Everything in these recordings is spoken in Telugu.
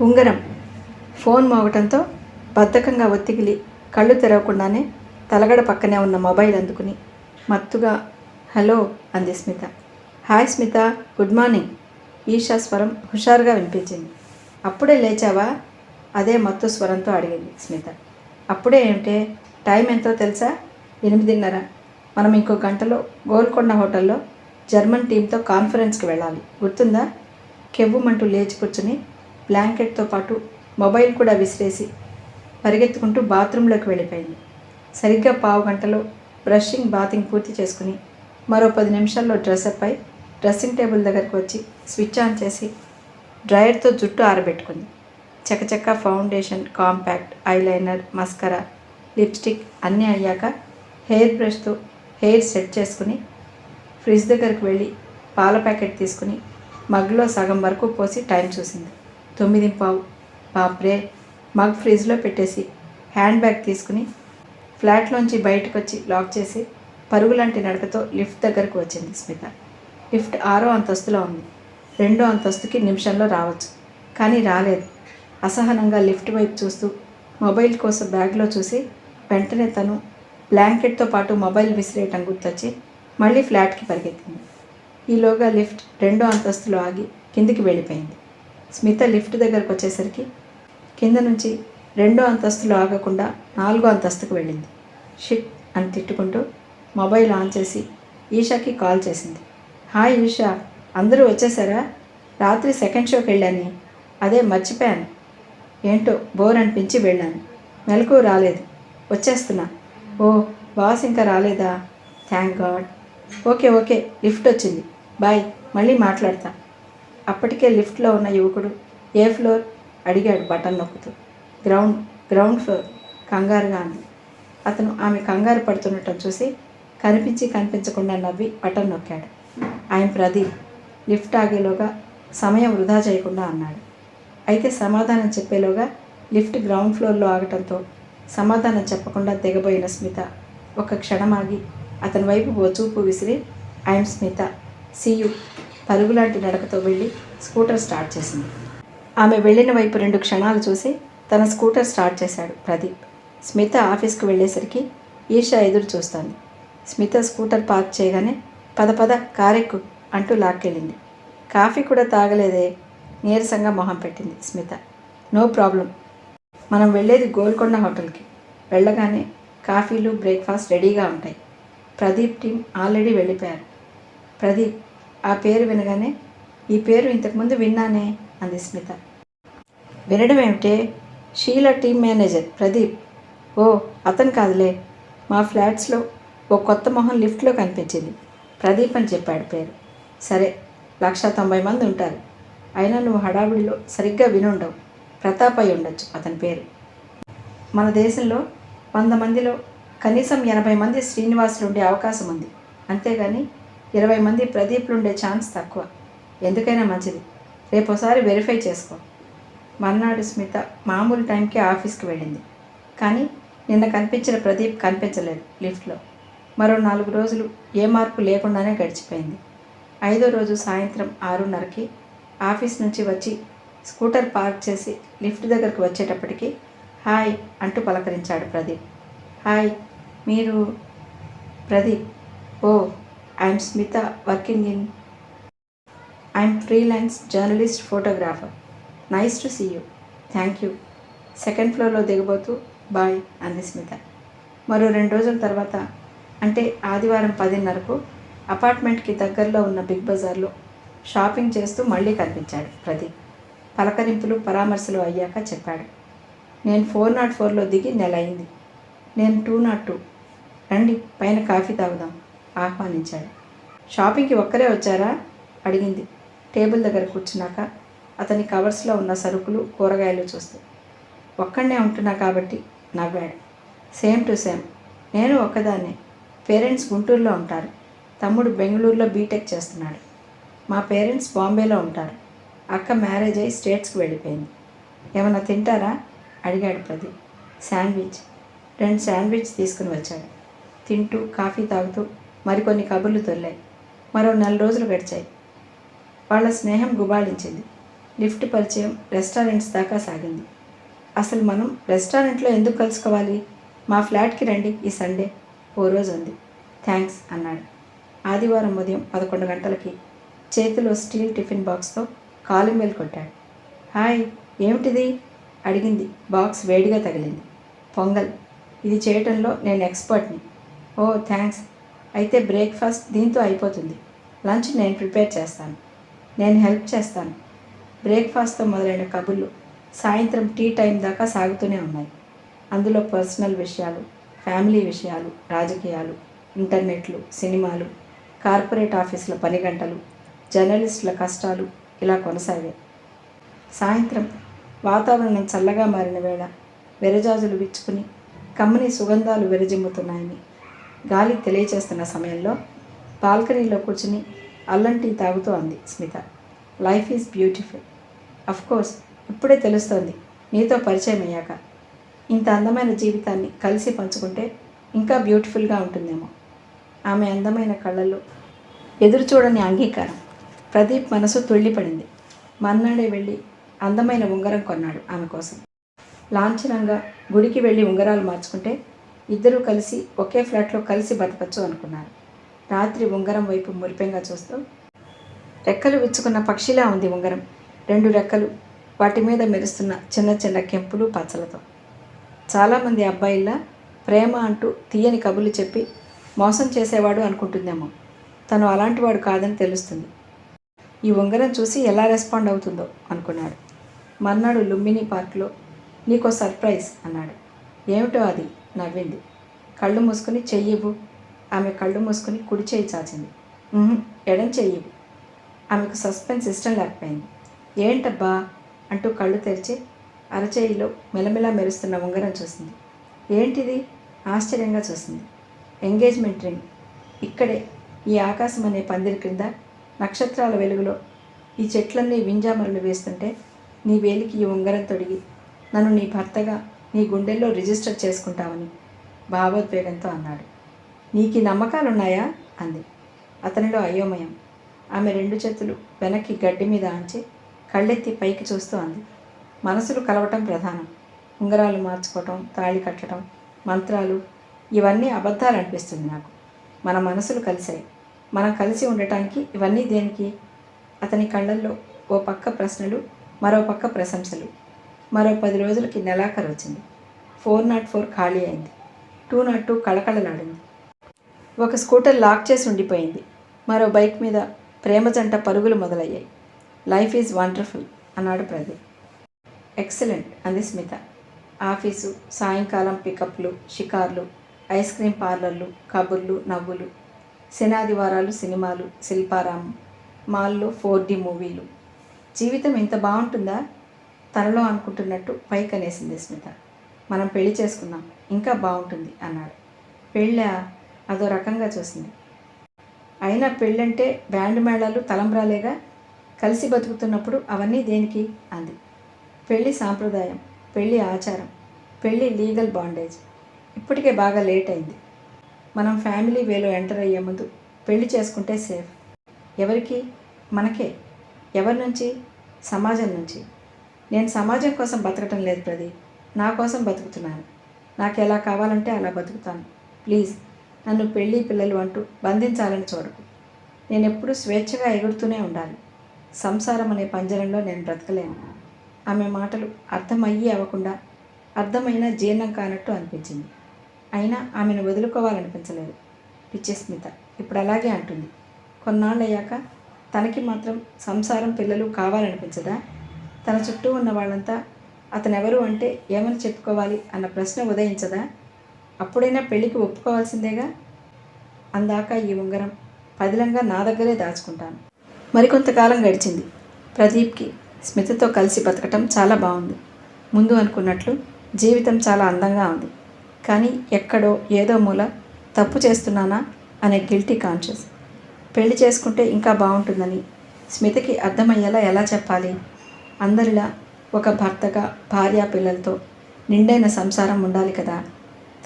ఉంగరం. ఫోన్ మోగటంతో బద్ధకంగా ఒత్తిగిలి కళ్ళు తెరవకుండానే తలగడ పక్కనే ఉన్న మొబైల్ అందుకుని మత్తుగా హలో అంది Smita. Hi Smita good morning. Isha స్వరం హుషారుగా వినిపించింది. అప్పుడే లేచావా? అదే మత్తు స్వరంతో అడిగింది స్మిత. అప్పుడే ఏమిటే? టైం ఎంతో తెలుసా? ఎనిమిదిన్నర. మనం ఇంకో గంటలో గోల్కొండ హోటల్లో జర్మన్ టీంతో కాన్ఫరెన్స్కి వెళ్ళాలి. గుర్తుందా? కెవ్వుమంటూ లేచి కూర్చుని బ్లాంకెట్తో పాటు మొబైల్ కూడా విసిరేసి పరిగెత్తుకుంటూ బాత్రూంలోకి వెళ్ళిపోయింది. సరిగ్గా పావు గంటలో బ్రషింగ్ బాతింగ్ పూర్తి చేసుకుని మరో పది నిమిషాల్లో డ్రెస్అప్ అయి డ్రెస్సింగ్ టేబుల్ దగ్గరకు వచ్చి స్విచ్ ఆన్ చేసి డ్రయర్తో జుట్టు ఆరబెట్టుకుంది. చకచక్క foundation compact eyeliner mascara lipstick అన్నీ అయ్యాక హెయిర్ బ్రష్తో హెయిర్ సెట్ చేసుకుని ఫ్రిడ్జ్ దగ్గరికి వెళ్ళి పాల ప్యాకెట్ తీసుకుని మగ్గులో సగం వరకు పోసి టైం చూసింది. తొమ్మిది పావు బాప్రే మగ్ ఫ్రిడ్జ్లో పెట్టేసి హ్యాండ్ బ్యాగ్ తీసుకుని ఫ్లాట్లోంచి బయటకు వచ్చి లాక్ చేసి పరుగులాంటి నడకతో లిఫ్ట్ దగ్గరకు వచ్చింది స్మిత. లిఫ్ట్ ఆరో అంతస్తులో ఉంది. రెండో అంతస్తుకి నిమిషంలో రావచ్చు. కానీ రాలేదు. అసహనంగా లిఫ్ట్ వైపు చూస్తూ మొబైల్ కోసం బ్యాగ్లో చూసి వెంటనే తను బ్లాంకెట్తో పాటు మొబైల్ విసిరేయటం గుర్తొచ్చి మళ్ళీ ఫ్లాట్కి పరిగెత్తింది. ఈలోగా లిఫ్ట్ రెండో అంతస్తులో ఆగి కిందికి వెళ్ళిపోయింది. స్మిత లిఫ్ట్ దగ్గరకు వచ్చేసరికి కింద నుంచి రెండో అంతస్తులో ఆగకుండా నాలుగో అంతస్తుకు వెళ్ళింది. షిట్ అని తిట్టుకుంటూ మొబైల్ ఆన్ చేసి ఈషాకి కాల్ చేసింది. హాయ్ ఈషా అందరూ వచ్చేసారా? రాత్రి సెకండ్ షోకి వెళ్ళాను అదే మర్చిపోయాను. ఏంటో బోర్ అనిపించి వెళ్ళాను. మెలకు రాలేదు. వచ్చేస్తున్నా. ఓ బాస్ ఇంకా రాలేదా? Thank God. Okay okay lift వచ్చింది. బాయ్ మళ్ళీ మాట్లాడతా. అప్పటికే లిఫ్ట్లో ఉన్న యువకుడు ఏ ఫ్లోర్? అడిగాడు బటన్ నొక్కుతూ. గ్రౌండ్ గ్రౌండ్ ఫ్లోర్ కంగారుగా అంది. అతను ఆమె కంగారు పడుతున్నట్టు చూసి కనిపించి కనిపించకుండా నవ్వి బటన్ నొక్కాడు. ఆయన ప్రదీప్ లిఫ్ట్ ఆగేలోగా సమయం వృధా చేయకుండా అన్నాడు. అయితే సమాధానం చెప్పేలోగా లిఫ్ట్ గ్రౌండ్ ఫ్లోర్లో ఆగటంతో సమాధానం చెప్పకుండా దిగబోయిన స్మిత ఒక క్షణం ఆగి అతని వైపు ఓ చూపు విసిరి ఐఎమ్ స్మిత. సీయు పరుగులాంటి నడకతో వెళ్ళి స్కూటర్ స్టార్ట్ చేసింది. ఆమె వెళ్ళిన వైపు రెండు క్షణాలు చూసి తన స్కూటర్ స్టార్ట్ చేశాడు ప్రదీప్. స్మిత ఆఫీస్కి వెళ్ళేసరికి ఈషా ఎదురు చూస్తోంది. స్మిత స్కూటర్ పార్క్ చేయగానే పద పద కారెక్కు అంటూ లాక్కెళ్ళింది. కాఫీ కూడా తాగలేదే నీరసంగా మొహం పెట్టింది స్మిత. No problem. మనం వెళ్ళేది గోల్కొండ హోటల్కి. వెళ్ళగానే కాఫీలు బ్రేక్ఫాస్ట్ రెడీగా ఉంటాయి. ప్రదీప్ టీం ఆల్రెడీ వెళ్ళిపోయారు. ప్రదీప్ ఆ పేరు వినగానే ఈ పేరు ఇంతకుముందు విన్నానే అంది స్మిత. వినడం ఏమిటే? Sheela team manager Pradeep. ఓ అతను కాదులే. మా ఫ్లాట్స్లో ఓ కొత్త మొహం లిఫ్ట్లో కనిపించింది. ప్రదీప్ అని చెప్పాడు పేరు. సరే లక్ష తొంభై మంది ఉంటారు. అయినా నువ్వు హడావిడిలో సరిగ్గా వినుండవు. ప్రతాప్ అయి ఉండొచ్చు అతని పేరు. మన దేశంలో వంద మందిలో కనీసం ఎనభై మంది శ్రీనివాసులు ఉండే అవకాశం ఉంది. అంతేగాని ఇరవై మంది ప్రదీప్లు ఉండే ఛాన్స్ తక్కువ. ఎందుకైనా మంచిది. రేపోసారి వెరిఫై చేసుకో. మర్నాడు స్మిత మామూలు టైంకి ఆఫీస్కి వెళ్ళింది. కానీ నిన్న కనిపించిన ప్రదీప్ కనిపించలేదు లిఫ్ట్లో. మరో నాలుగు రోజులు ఏ మార్పు లేకుండానే గడిచిపోయింది. ఐదో రోజు సాయంత్రం ఆరున్నరకి ఆఫీస్ నుంచి వచ్చి స్కూటర్ పార్క్ చేసి లిఫ్ట్ దగ్గరకు వచ్చేటప్పటికి హాయ్ అంటూ పలకరించాడు ప్రదీప్. హాయ్ మీరు ప్రదీప్. ఓ I'm Smita working in I'm freelance journalist photographer nice to see you thank you second ఫ్లోర్లో దిగబోతూ బాయ్ అంది స్మిత మరో రెండు రోజుల తర్వాత అంటే ఆదివారం పదిన్నరకు అపార్ట్మెంట్కి దగ్గరలో ఉన్న బిగ్ బజార్లో షాపింగ్ చేస్తూ మళ్ళీ కనిపించాడు ప్రదీప్. పలకరింపులు పరామర్శలు అయ్యాక చెప్పాడు. నేను ఫోర్ నాట్ ఫోర్లో దిగి నెల అయింది. నేను టూ నాట్ టూ రండి పైన కాఫీ తాగుదాం. ఆహ్వానించాడు. షాపింగ్కి ఒక్కరే వచ్చారా? అడిగింది. టేబుల్ దగ్గర కూర్చున్నాక అతని కవర్స్లో ఉన్న సరుకులు కూరగాయలు చూస్తూ. ఒక్కడనే ఉంటున్నా కాబట్టి నవ్వాడు. Same to same. నేను ఒక్కదాన్నే. పేరెంట్స్ గుంటూరులో ఉంటారు. తమ్ముడు బెంగళూరులో బీటెక్ చేస్తున్నాడు. మా పేరెంట్స్ బాంబేలో ఉంటారు. అక్క మ్యారేజ్ అయ్యి స్టేట్స్కి వెళ్ళిపోయింది. ఏమన్నా తింటారా? అడిగాడు ప్రదీప్. శాండ్విచ్. రెండు శాండ్విచ్ తీసుకుని వచ్చాడు. తింటూ కాఫీ తాగుతూ మరికొన్ని కబుర్లు తొల్లాయి. మరో నెల రోజులు గడిచాయి. వాళ్ళ స్నేహం గుబాళించింది. లిఫ్ట్ పరిచయం రెస్టారెంట్స్ దాకా సాగింది. అసలు మనం రెస్టారెంట్లో ఎందుకు కలుసుకోవాలి? మా ఫ్లాట్కి రండి ఈ సండే. ఓ రోజు ఉంది థ్యాంక్స్ అన్నాడు. ఆదివారం ఉదయం పదకొండు గంటలకి చేతిలో స్టీల్ టిఫిన్ బాక్స్తో కాలింగ్ బెల్ కొట్టాడు. హాయ్ ఏమిటిది? అడిగింది. బాక్స్ వేడిగా తగిలింది. పొంగల్. ఇది చేయటంలో నేను ఎక్స్పర్ట్ని. ఓ థ్యాంక్స్ అయితే బ్రేక్ఫాస్ట్ దీంతో అయిపోతుంది. లంచ్ నేను ప్రిపేర్ చేస్తాను. నేను హెల్ప్ చేస్తాను. బ్రేక్ఫాస్ట్తో మొదలైన కబుర్లు సాయంత్రం టీ టైం దాకా సాగుతూనే ఉన్నాయి. అందులో పర్సనల్ విషయాలు ఫ్యామిలీ విషయాలు రాజకీయాలు ఇంటర్నెట్లు సినిమాలు కార్పొరేట్ ఆఫీసుల పని గంటలు జర్నలిస్టుల కష్టాలు ఇలా కొనసాగాయి. సాయంత్రం వాతావరణం చల్లగా మారిన వేళ వెరజాజులు విచ్చుకుని కమ్మని సుగంధాలు వెరజిమ్ముతున్నాయని గాలి తెలియచేస్తున్న సమయంలో బాల్కనీలో కూర్చుని అల్లం టీ తాగుతూ అంది Smitha. Life is beautiful. Of course ఇప్పుడే తెలుస్తోంది. నీతో పరిచయం అయ్యాక. ఇంత అందమైన జీవితాన్ని కలిసి పంచుకుంటే ఇంకా బ్యూటిఫుల్గా ఉంటుందేమో. ఆమె అందమైన కళ్ళల్లో ఎదురు చూడని అంగీకారం. ప్రదీప్ మనసు తుళ్ళిపడింది. మన్నాడే వెళ్ళి అందమైన ఉంగరం కొన్నాడు ఆమె కోసం. లాంఛనంగా గుడికి వెళ్ళి ఉంగరాలు మార్చుకుంటే ఇద్దరూ కలిసి ఒకే ఫ్లాట్లో కలిసి బతకచ్చు అనుకున్నారు. రాత్రి ఉంగరం వైపు మురిపెంగా చూస్తూ రెక్కలు విచ్చుకున్న పక్షిలా ఉంది ఉంగరం. రెండు రెక్కలు వాటి మీద మెరుస్తున్న చిన్న చిన్న కెంపులు పచ్చలతో. చాలామంది అబ్బాయిల్లా ప్రేమ అంటూ తీయని కబుర్లు చెప్పి మోసం చేసేవాడు అనుకుంటుందేమో. తను అలాంటివాడు కాదని తెలుస్తుంది. ఈ ఉంగరం చూసి ఎలా రెస్పాండ్ అవుతుందో అనుకున్నాడు. మర్నాడు లుంబిని పార్క్లో నీకో సర్ప్రైజ్ అన్నాడు. ఏమిటో అది? నవ్వింది. కళ్ళు మూసుకుని చెయ్యివు ఆమె కళ్ళు మూసుకుని కుడి చేయి చాచింది. ఎడం చెయ్యివు ఆమెకు సస్పెన్స్ ఇష్టం లేకపోయింది. ఏంటబ్బా? అంటూ కళ్ళు తెరిచి అరచేయిలో మెలమెలా మెరుస్తున్న ఉంగరం చూసింది. ఏంటిది? ఆశ్చర్యంగా చూసింది. Engagement ring. ఇక్కడే ఈ ఆకాశం అనే పందిరి క్రింద నక్షత్రాల వెలుగులో ఈ చెట్లన్నీ వింజామరులు వేస్తుంటే నీ వేలికి ఈ ఉంగరం తొడిగి నన్ను నీ భర్తగా నీ గుండెల్లో రిజిస్టర్ చేసుకుంటామని భావోద్వేగంతో అన్నాడు. నీకు నమ్మకాలు నమ్మకాలున్నాయా? అంది. అతనిలో అయోమయం. ఆమె రెండు చేతులు వెనక్కి గడ్డి మీద ఆంచి కళ్ళెత్తి పైకి చూస్తూ అంది. మనసులు కలవటం ప్రధానం. ఉంగరాలు మార్చుకోవటం తాళి కట్టడం మంత్రాలు ఇవన్నీ అబద్ధాలు అనిపిస్తుంది నాకు. మన మనసులు కలిశాయి. మనం కలిసి ఉండటానికి ఇవన్నీ దేనికి? అతని కళ్ళల్లో ఓ పక్క ప్రశ్నలు మరో పక్క ప్రశంసలు. మరో పది రోజులకి నెలాఖరు వచ్చింది. ఫోర్ నాట్ ఫోర్ ఖాళీ అయింది. టూ నాట్ టూ కళకళలాడింది. ఒక స్కూటర్ లాక్ చేసి ఉండిపోయింది. మరో బైక్ మీద ప్రేమ జంట పరుగులు మొదలయ్యాయి. లైఫ్ ఈజ్ వండర్ఫుల్ అన్నాడు ప్రదీప్. ఎక్సలెంట్ అంది స్మిత. ఆఫీసు సాయంకాలం పికప్లు షికార్లు ఐస్ క్రీమ్ పార్లర్లు కబుర్లు నవ్వులు శనాదివారాలు సినిమాలు శిల్పారామం మాల్లో ఫోర్ డి మూవీలు. జీవితం ఇంత బాగుంటుందా? తనలో అనుకుంటున్నట్టు పైకనేసింది స్మిత. మనం పెళ్ళి చేసుకుందాం ఇంకా బాగుంటుంది అన్నాడు. పెళ్ళా అదో రకంగా చూసింది. అయినా పెళ్ళంటే బ్యాండ్ మేళాలు తలంబ్రాలేగా? కలిసి బతుకుతున్నప్పుడు అవన్నీ దేనికి? అంది. పెళ్ళి సాంప్రదాయం పెళ్ళి ఆచారం పెళ్ళి లీగల్ బాండేజ్. ఇప్పటికే బాగా లేట్ అయింది. మనం ఫ్యామిలీ వేలో ఎంటర్ అయ్యే ముందు పెళ్ళి చేసుకుంటే సేఫ్. ఎవరికి? మనకే. ఎవరి నుంచి? సమాజం నుంచి. నేను సమాజం కోసం బతకటం లేదు ప్రదీప్. నా కోసం బతుకుతున్నాను. నాకు ఎలా కావాలంటే అలా బతుకుతాను. ప్లీజ్ నన్ను పెళ్ళి పిల్లలు అంటూ బంధించాలని చూడకు. నేను ఎప్పుడూ స్వేచ్ఛగా ఎగురుతూనే ఉండాలి. సంసారం అనే పంజరంలో నేను బ్రతకలేను. ఆమె మాటలు అర్థమయ్యి అవ్వకుండా అర్థమైన జీర్ణం కానట్టు అనిపించింది. అయినా ఆమెను వదులుకోవాలనిపించలేదు. పిచ్చి స్మిత ఇప్పుడు అలాగే అంటుంది. కొన్నాళ్ళు అయ్యాక తనకి మాత్రం సంసారం పిల్లలు కావాలనిపించదా? తన చుట్టూ ఉన్న వాళ్ళంతా అతనెవరు అంటే ఏమని చెప్పుకోవాలి? అన్న ప్రశ్న ఉదయించదా? అప్పుడైనా పెళ్ళికి ఒప్పుకోవాల్సిందేగా? అందాక ఈ ఉంగరం పదిలంగా నా దగ్గరే దాచుకుంటాను. మరికొంతకాలం గడిచింది. ప్రదీప్కి స్మితతో కలిసి బతకటం చాలా బాగుంది ముందు అనుకున్నట్లు జీవితం చాలా అందంగా ఉంది. కానీ ఎక్కడో ఏదో మూల తప్పు చేస్తున్నానా అనే గిల్టీ కాన్షియస్. పెళ్ళి చేసుకుంటే ఇంకా బాగుంటుందని స్మితకి అర్థమయ్యేలా ఎలా చెప్పాలి? అందరిలా ఒక భర్తగా భార్య పిల్లలతో నిండైన సంసారం ఉండాలి కదా.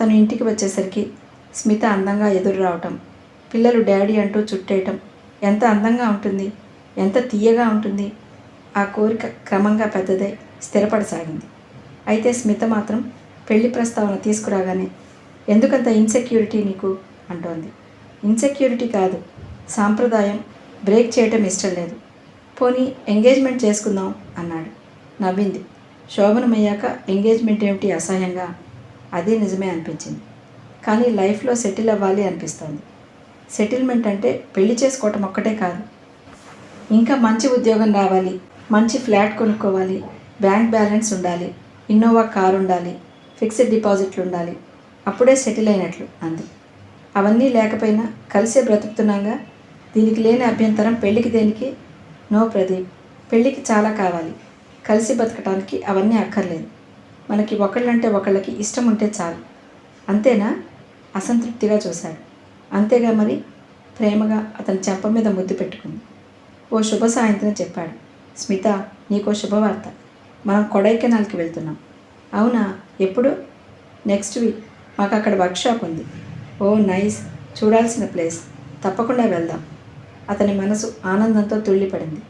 తను ఇంటికి వచ్చేసరికి స్మిత అందంగా ఎదురు రావటం పిల్లలు డాడీ అంటూ చుట్టేయటం ఎంత అందంగా ఉంటుంది ఎంత తీయగా ఉంటుంది ఆ కోరిక క్రమంగా పెద్దదై స్థిరపడసాగింది. అయితే స్మిత మాత్రం పెళ్ళి ప్రస్తావన తీసుకురాగానే ఎందుకంత ఇన్సెక్యూరిటీ నీకు? అంటోంది. ఇన్సెక్యూరిటీ కాదు సాంప్రదాయం బ్రేక్ చేయటం ఇష్టం లేదు. పోనీ ఎంగేజ్మెంట్ చేసుకుందాం అన్నాడు. నవ్వింది. శోభనమయ్యాక ఎంగేజ్మెంట్ ఏమిటి అసహ్యంగా? అది నిజమే అనిపించింది. కానీ లైఫ్లో సెటిల్ అవ్వాలి అనిపిస్తోంది. సెటిల్మెంట్ అంటే పెళ్ళి చేసుకోవటం ఒక్కటే కాదు. ఇంకా మంచి ఉద్యోగం రావాలి మంచి ఫ్లాట్ కొనుక్కోవాలి బ్యాంక్ బ్యాలెన్స్ ఉండాలి ఇన్నోవా కార్ ఉండాలి ఫిక్స్డ్ డిపాజిట్లు ఉండాలి. అప్పుడే సెటిల్ అయినట్లు అంది. అవన్నీ లేకపోయినా కలిసే బ్రతుకుతున్నాగా? దీనికి లేని అభ్యంతరం పెళ్ళికి దేనికి? నో ప్రదీప్ పెళ్ళికి చాలా కావాలి. కలిసి బతకడానికి అవన్నీ అక్కర్లేదు. మనకి ఒకళ్ళంటే ఒకళ్ళకి ఇష్టం ఉంటే చాలు. అంతేనా? అసంతృప్తిగా చూశాడు. అంతేగా మరి? ప్రేమగా అతని చెంప మీద ముద్దు పెట్టుకుంది. ఓ శుభ సాయంత్రం చెప్పాడు. స్మిత నీకో శుభవార్త. మనం కొడైకెనాల్కి వెళ్తున్నాం. అవునా? ఎప్పుడు? Next week. మాకు అక్కడ వర్క్షాప్ ఉంది. ఓ నైస్. చూడాల్సిన ప్లేస్. తప్పకుండా వెళ్దాం. అతని మనసు ఆనందంతో తుళ్ళిపడింది.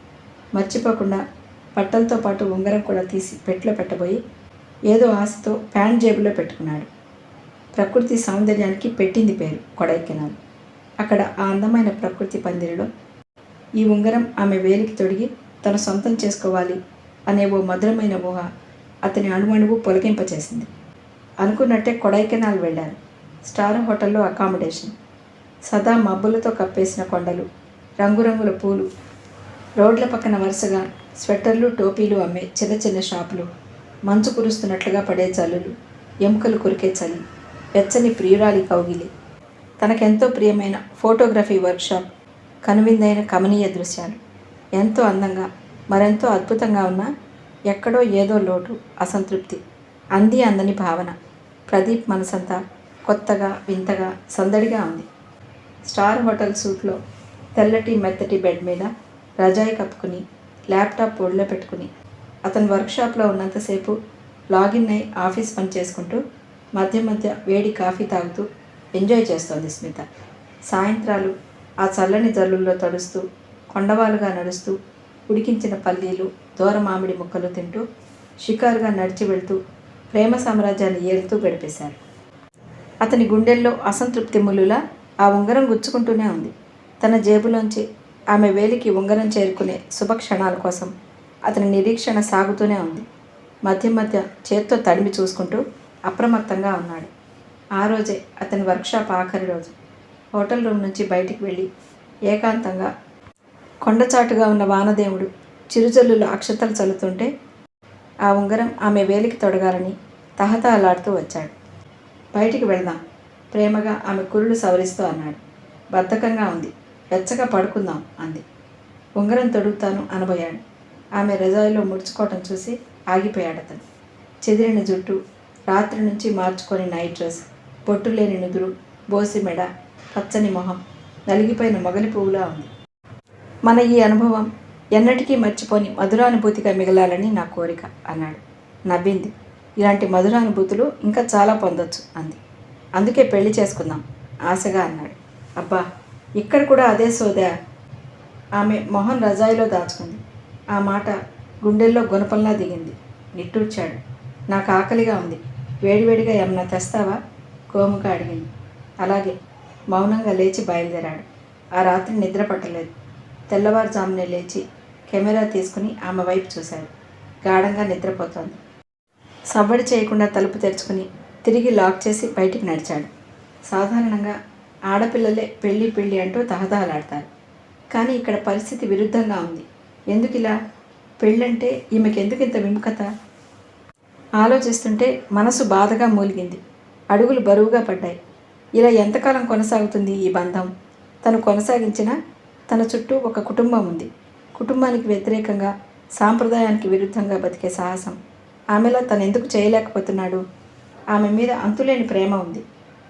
మర్చిపోకుండా బట్టలతో పాటు ఉంగరం కూడా తీసి పెట్లో పెట్టబోయి ఏదో ఆశతో ప్యాంట్ జేబులో పెట్టుకున్నాడు. ప్రకృతి సౌందర్యానికి పెట్టింది పేరు కొడైకెనాల్. అక్కడ ఆ అందమైన ప్రకృతి పందిరిలో ఈ ఉంగరం ఆమె వేలికి తొడిగి తన సొంతం చేసుకోవాలి అనే ఓ మధురమైన ఊహ అతని అణువణువు పొలగింపచేసింది. అనుకున్నట్టే కొడైకెనాల్ వెళ్ళారు. స్టార్ హోటల్లో అకామిడేషన్. సదా మబ్బులతో కప్పేసిన కొండలు రంగురంగుల పూలు. రోడ్ల పక్కన వరుసగా స్వెట్టర్లు టోపీలు అమ్మే చిన్న చిన్న షాపులు. మంచు కురుస్తున్నట్లుగా పడే జల్లులు ఎముకలు కొరికే చలి. వెచ్చని ప్రియురాలి కౌగిలి. తనకెంతో ప్రియమైన ఫోటోగ్రఫీ వర్క్షాప్ కనువిందైన కమనీయ దృశ్యాలు. ఎంతో అందంగా మరెంతో అద్భుతంగా ఉన్న ఎక్కడో ఏదో లోటు అసంతృప్తి. అంది అందని భావన. ప్రదీప్ మనసంతా కొత్తగా వింతగా సందడిగా ఉంది. స్టార్ హోటల్ సూట్లో తెల్లటి మెత్తటి బెడ్ మీద రజాయి కప్పుకుని ల్యాప్టాప్ ఒడిలో పెట్టుకుని అతను వర్క్షాప్లో ఉన్నంతసేపు లాగిన్ అయి ఆఫీస్ పని చేసుకుంటూ మధ్య మధ్య వేడి కాఫీ తాగుతూ ఎంజాయ్ చేస్తోంది స్మిత. సాయంత్రాలు ఆ చల్లని జల్లుల్లో తడుస్తూ కొండవాలుగా నడుస్తూ ఉడికించిన పల్లీలు దూర మామిడి ముక్కలు తింటూ షికారుగా నడిచి వెళ్తూ ప్రేమ సామ్రాజ్యాన్ని ఏలుతూ గడిపేశారు. అతని గుండెల్లో అసంతృప్తి ములులా ఆ ఉంగరం గుచ్చుకుంటూనే ఉంది. తన జేబులోంచి ఆమె వేలికి ఉంగరం చేరుకునే శుభ క్షణాల కోసం అతని నిరీక్షణ సాగుతూనే ఉంది. మధ్య మధ్య చేత్తో తడిమి చూసుకుంటూ అప్రమత్తంగా ఉన్నాడు. ఆ రోజే అతని వర్క్షాప్ ఆఖరి రోజు. హోటల్ రూమ్ నుంచి బయటికి వెళ్ళి ఏకాంతంగా కొండచాటుగా ఉన్న వానదేవుడు చిరుజల్లులు అక్షతలు చల్లుతుంటే ఆ ఉంగరం ఆమె వేలికి తొడగాలని తహతహలాడుతూ వచ్చాడు. బయటికి వెళ్దాం. ప్రేమగా ఆమె కురులు సవరిస్తూ అన్నాడు. బద్ధకంగా ఉంది. వెచ్చగా పడుకుందాం అంది. ఉంగరం తొడుగుతాను అనబోయాడు. ఆమె రజాయిలో ముడుచుకోవటం చూసి ఆగిపోయాడు అతను. చెదిరిన జుట్టు రాత్రి నుంచి మార్చుకొని నైట్ డ్రెస్ పొట్టు లేని నుదురు బోసి మెడ పచ్చని మొహం నలిగిపోయిన మొగలి పువ్వులా ఉంది. మన ఈ అనుభవం ఎన్నటికీ మర్చిపోని మధురానుభూతిగా మిగలాలని నా కోరిక అన్నాడు. నవ్వింది. ఇలాంటి మధురానుభూతులు ఇంకా చాలా పొందొచ్చు అంది. అందుకే పెళ్ళి చేసుకుందాం. ఆశగా అన్నాడు. అబ్బా ఇక్కడ కూడా అదే సోదా. ఆమె మొహం రజాయిలో దాచుకుంది. ఆ మాట గుండెల్లో గుణపంలా దిగింది. నిట్టూర్చాడు. నాకు ఆకలిగా ఉంది. వేడివేడిగా ఏమన్నా తెస్తావా? కోముగా అడిగింది. అలాగే మౌనంగా లేచి బయలుదేరాడు. ఆ రాత్రి నిద్ర పట్టలేదు. తెల్లవారుజామునే లేచి కెమెరా తీసుకుని ఆమె వైపు చూశాడు. గాఢంగా నిద్రపోతోంది. సవ్వడి చేయకుండా తలుపు తెరుచుకుని తిరిగి లాక్ చేసి బయటికి నడిచాడు. సాధారణంగా ఆడపిల్లలే పెళ్ళి పెళ్ళి అంటూ తహతహలాడతారు. కానీ ఇక్కడ పరిస్థితి విరుద్ధంగా ఉంది. ఎందుకు ఇలా పెళ్ళంటే ఈమెకి ఎందుకు ఇంత విముఖత? ఆలోచిస్తుంటే మనసు బాధగా మూలిగింది. అడుగులు బరువుగా పడ్డాయి. ఇలా ఎంతకాలం కొనసాగుతుంది ఈ బంధం? తను కొనసాగించిన తన చుట్టూ ఒక కుటుంబం ఉంది. కుటుంబానికి వ్యతిరేకంగా సాంప్రదాయానికి విరుద్ధంగా బతికే సాహసం. ఆమెలా తను ఎందుకు చేయలేకపోతున్నాడు? ఆమె మీద అంతులేని ప్రేమ ఉంది.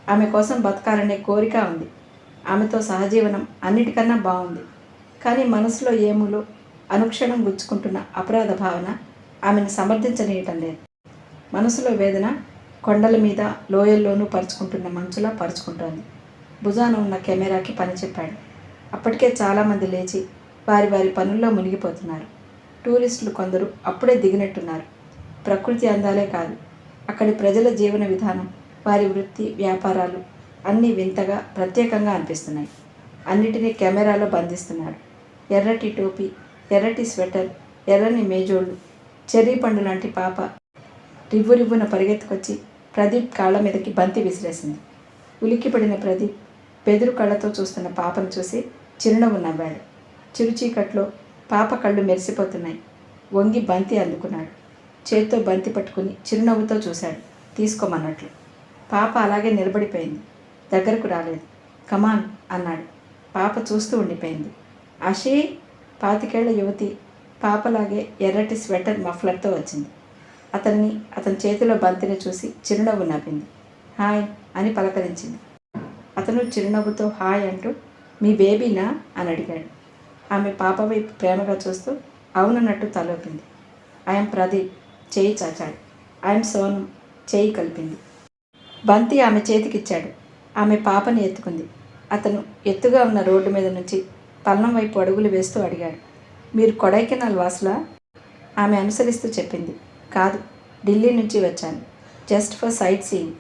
ఆమె కోసం బతకాలనే కోరిక ఉంది. ఆమెతో సహజీవనం అన్నిటికన్నా బాగుంది. కానీ మనసులో ఏములో అనుక్షణం గుచ్చుకుంటున్న అపరాధ భావన ఆమెను సమర్థించనీయటం లేదు. మనసులో వేదన కొండల మీద లోయల్లోనూ పరుచుకుంటున్న మంచులా పరుచుకుంటోంది. భుజాన ఉన్న కెమెరాకి పని చెప్పాడు. అప్పటికే చాలామంది లేచి వారి వారి పనుల్లో మునిగిపోతున్నారు. టూరిస్టులు కొందరు అప్పుడే దిగినట్టున్నారు. ప్రకృతి అందాలే కాదు అక్కడి ప్రజల జీవన విధానం వారి వృత్తి వ్యాపారాలు అన్నీ వింతగా ప్రత్యేకంగా అనిపిస్తున్నాయి. అన్నిటినీ కెమెరాలో బంధిస్తున్నారు ఎర్రటి టోపీ ఎర్రటి స్వెటర్ ఎర్రని మేజోళ్ళు చెర్రీ పండు లాంటి పాప రివ్వు రివ్వున పరిగెత్తుకొచ్చి ప్రదీప్ కాళ్ళ మీదకి బంతి విసిరేసింది. ఉలిక్కిపడిన ప్రదీప్ బెదురు కళ్ళతో చూస్తున్న పాపను చూసి చిరునవ్వు నవ్వాడు. చిరుచీకట్లో పాప కళ్ళు మెరిసిపోతున్నాయి. వంగి బంతి అందుకున్నాడు. చేత్తో బంతి పట్టుకుని చిరునవ్వుతో చూశాడు. తీసుకోమన్నట్లు. పాప అలాగే నిలబడిపోయింది. దగ్గరకు రాలేదు. కమాన్ అన్నాడు. పాప చూస్తూ ఉండిపోయింది. ఆషీ పాతికేళ్ళ యువతి పాపలాగే ఎర్రటి స్వెటర్ మఫ్లర్తో వచ్చింది. అతన్ని అతని చేతిలో బంతిని చూసి చిరునవ్వు నవ్వింది. హాయ్ అని పలకరించింది. అతను చిరునవ్వుతో హాయ్ అంటూ మీ బేబీనా? అని అడిగాడు. ఆమె పాప వైపు ప్రేమగా చూస్తూ అవునన్నట్టు తలోపింది. ఐఎమ్ ప్రదీప్ చేయి చాచాడు. ఐఎమ్ సోనం చేయి కలిపింది. బంతి ఆమె చేతికిచ్చాడు. ఆమె పాపని ఎత్తుకుంది. అతను ఎత్తుగా ఉన్న రోడ్డు మీద నుంచి పల్లం వైపు అడుగులు వేస్తూ అడిగాడు. మీరు కొడైకెనాల్ వాసులా? ఆమె అనుసరిస్తూ చెప్పింది. కాదు ఢిల్లీ నుంచి వచ్చాను. Just for sightseeing.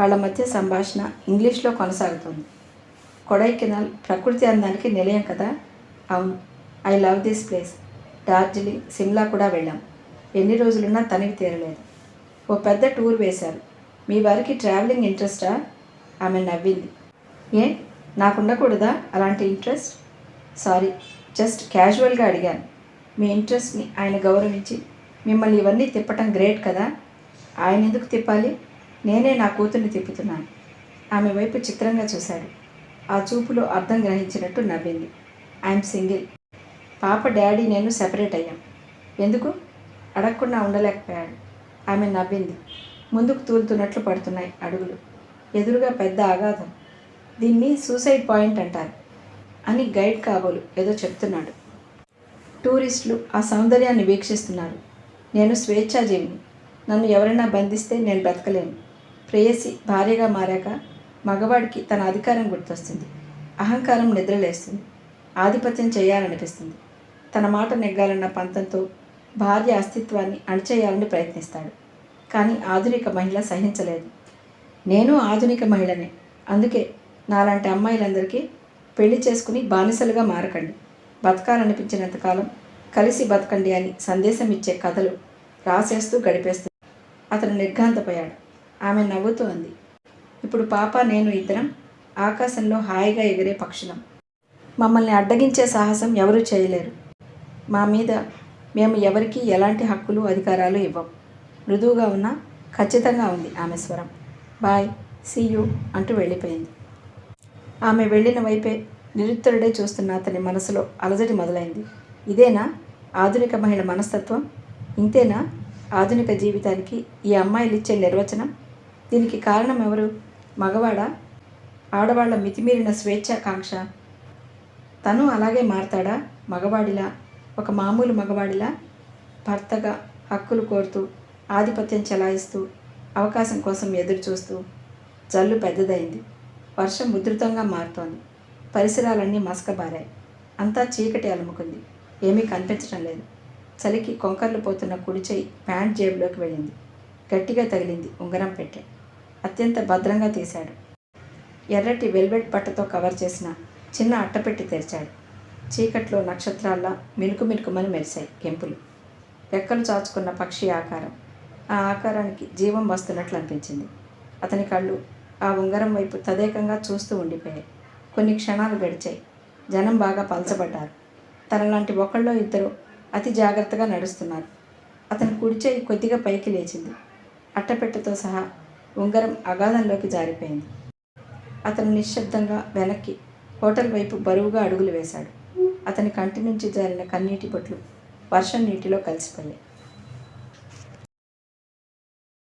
వాళ్ళ మధ్య సంభాషణ ఇంగ్లీష్లో కొనసాగుతుంది. కొడైకెనాల్ ప్రకృతి అందానికి నిలయం కదా? అవును. I love this place. Darjeeling Shimla కూడా వెళ్ళాం. ఎన్ని రోజులున్నా తనకి తీరలేదు. ఓ పెద్ద టూర్ వేశారు. మీ వారికి ట్రావెలింగ్ ఇంట్రెస్టా ఆమె నవ్వింది. ఏ? నాకు ఉండకూడదా అలాంటి ఇంట్రెస్ట్ సారీ జస్ట్ క్యాజువల్గా అడిగాను. మీ ఇంట్రెస్ట్ని ఆయన గౌరవించి మిమ్మల్ని ఇవన్నీ తిప్పటం గ్రేట్ కదా? ఆయన ఎందుకు తిప్పాలి? నేనే నా కూతుర్ని తిప్పుతున్నాను. ఆమె వైపు చిత్రంగా చూశాడు. ఆ చూపులో అర్థం గ్రహించినట్టు నవ్వింది. ఐఎమ్ సింగిల్ పాప డాడీ నేను సెపరేట్ అయ్యాం. ఎందుకు? అడగకుండా ఉండలేకపోయాడు. ఆమె నవ్వింది. ముందుకు తూలుతున్నట్లు పడుతున్నాయి అడుగులు. ఎదురుగా పెద్ద ఆఘాతం. దీన్ని సూసైడ్ పాయింట్ అంటారు అని గైడ్ కాబోలు ఏదో చెప్తున్నాడు. టూరిస్టులు ఆ సౌందర్యాన్ని వీక్షిస్తున్నారు. నేను స్వేచ్ఛాజీవిని. నన్ను ఎవరైనా బంధిస్తే నేను బ్రతకలేను. ప్రేయసి భార్యగా మారాక మగవాడికి తన అధికారం గుర్తొస్తుంది. అహంకారం నిద్రలేస్తుంది. ఆధిపత్యం చేయాలనిపిస్తుంది. తన మాట నెగ్గాలన్న పంతంతో భార్య అస్తిత్వాన్ని అణచేయాలని ప్రయత్నిస్తాడు. కానీ ఆధునిక మహిళ సహించలేదు. నేను ఆధునిక మహిళనే. అందుకే నాలాంటి అమ్మాయిలందరికీ పెళ్ళి చేసుకుని బానిసలుగా మారకండి. బతకాలనిపించినంతకాలం కలిసి బతకండి అని సందేశం ఇచ్చే కథలు రాసేస్తూ గడిపేస్తూ అతను నిర్ఘాంతపోయాడు. ఆమె నవ్వుతూ అంది ఇప్పుడు పాప నేను ఇద్దరం ఆకాశంలో హాయిగా ఎగిరే పక్షులం. మమ్మల్ని అడ్డగించే సాహసం ఎవరూ చేయలేరు. మా మీద మేము ఎవరికీ ఎలాంటి హక్కులు అధికారాలు ఇవ్వం. మృదువుగా ఉన్నా ఖచ్చితంగా ఉంది ఆమె స్వరం. బాయ్ సీయు అంటూ వెళ్ళిపోయింది. ఆమె వెళ్ళిన వైపే నిరుత్తరుడే చూస్తున్న అతని మనసులో అలజడి మొదలైంది. ఇదేనా ఆధునిక మహిళ మనస్తత్వం? ఇంతేనా ఆధునిక జీవితానికి ఈ అమ్మాయిలు ఇచ్చే నిర్వచనం? దీనికి కారణం ఎవరు? మగవాడా? ఆడవాళ్ళ మితిమీరిన స్వేచ్ఛాకాంక్ష? తను అలాగే మారతాడా? మగవాడిలా? ఒక మామూలు మగవాడిలా? భర్తగా హక్కులు కోరుతూ ఆధిపత్యం చెలాయిస్తూ అవకాశం కోసం ఎదురు చూస్తూ జల్లు పెద్దదైంది. వర్షం ఉధృతంగా మారుతోంది. పరిసరాలన్నీ మసకబారాయి. అంతా చీకటి అలుముకుంది. ఏమీ కనిపించడం లేదు. చలికి కొంకర్లు పోతున్న కుడిచేయి ప్యాంట్ జేబులోకి వెళ్ళింది. గట్టిగా తగిలింది ఉంగరం పెట్టే. అత్యంత భద్రంగా తీశాడు. ఎర్రటి వెల్వెట్ పట్టతో కవర్ చేసిన చిన్న అట్టపెట్టి తెరిచాడు. చీకట్లో నక్షత్రాల్లా మినుకు మినుకుమని మెరిశాయి కెంపులు రెక్కలు చాచుకున్న పక్షి ఆకారం. ఆ ఆకారానికి జీవం వస్తున్నట్లు అనిపించింది. అతని కళ్ళు ఆ ఉంగరం వైపు తదేకంగా చూస్తూ ఉండిపోయాయి. కొన్ని క్షణాలు గడిచాయి. జనం బాగా పలచబడ్డారు. తనలాంటి ఒకళ్ళో ఇద్దరు అతి జాగ్రత్తగా నడుస్తున్నారు. అతని కుడి చేయి కొద్దిగా పైకి లేచింది. అట్టపెట్టెతో సహా ఉంగరం అగాధంలోకి జారిపోయింది. అతను నిశ్శబ్దంగా వెనక్కి హోటల్ వైపు బరువుగా అడుగులు వేశాడు. అతని కంటి నుంచి జారిన కన్నీటి బొట్లు వర్షం నీటిలో కలిసిపోయాయి.